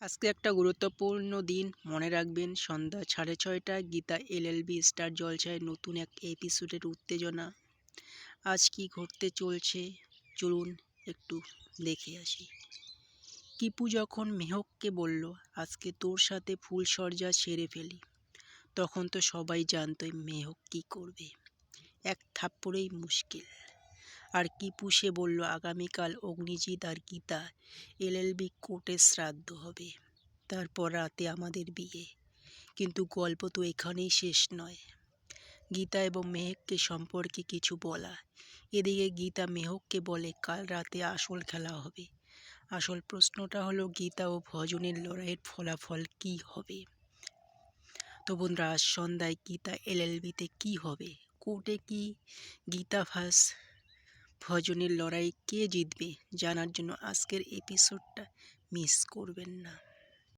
আজকে একটা গুরুত্বপূর্ণ দিন। মনে রাখবেন, সন্ধ্যা সাড়ে ছয়টায় গীতা এলএলবি স্টার জলসায় নতুন এক এপিসোডের উত্তেজনা। আজ কি ঘটতে চলছে? চলুন একটু দেখে আসি। কিপু যখন মেহককে বলল, আজকে তোর সাথে ফুলসজ্জা সেরে ফেলি। তখন তো সবাই জানতই মেহক কি করবে। এক থাপ্পড়েই মুশকিল। আর কিপু সে বলল আগামীকাল অগ্নিজিৎ আর গীতা। এলএলবি কোর্টে শ্রাদ্ধ হবে, তারপর রাতে আমাদের বিয়ে। কিন্তু গল্প তো এখানেই শেষ নয়। গীতা এবং মেহেককে সম্পর্কে কিছু বলা। এদিকে গীতা মেহককে বলে, কাল রাতে আসল খেলা হবে। আসল প্রশ্নটা হলো, গীতা ও ভজনের লড়াইয়ের ফলাফল কি হবে? তো বন্ধুরা, আজ সন্ধ্যায় গীতা এলএলবিতে কি হবে? কোর্টে কি গীতা ভাস ভজনের লড়াই কে জিতবে জানার জন্য আজকের এপিসোডটা মিস করবেন না।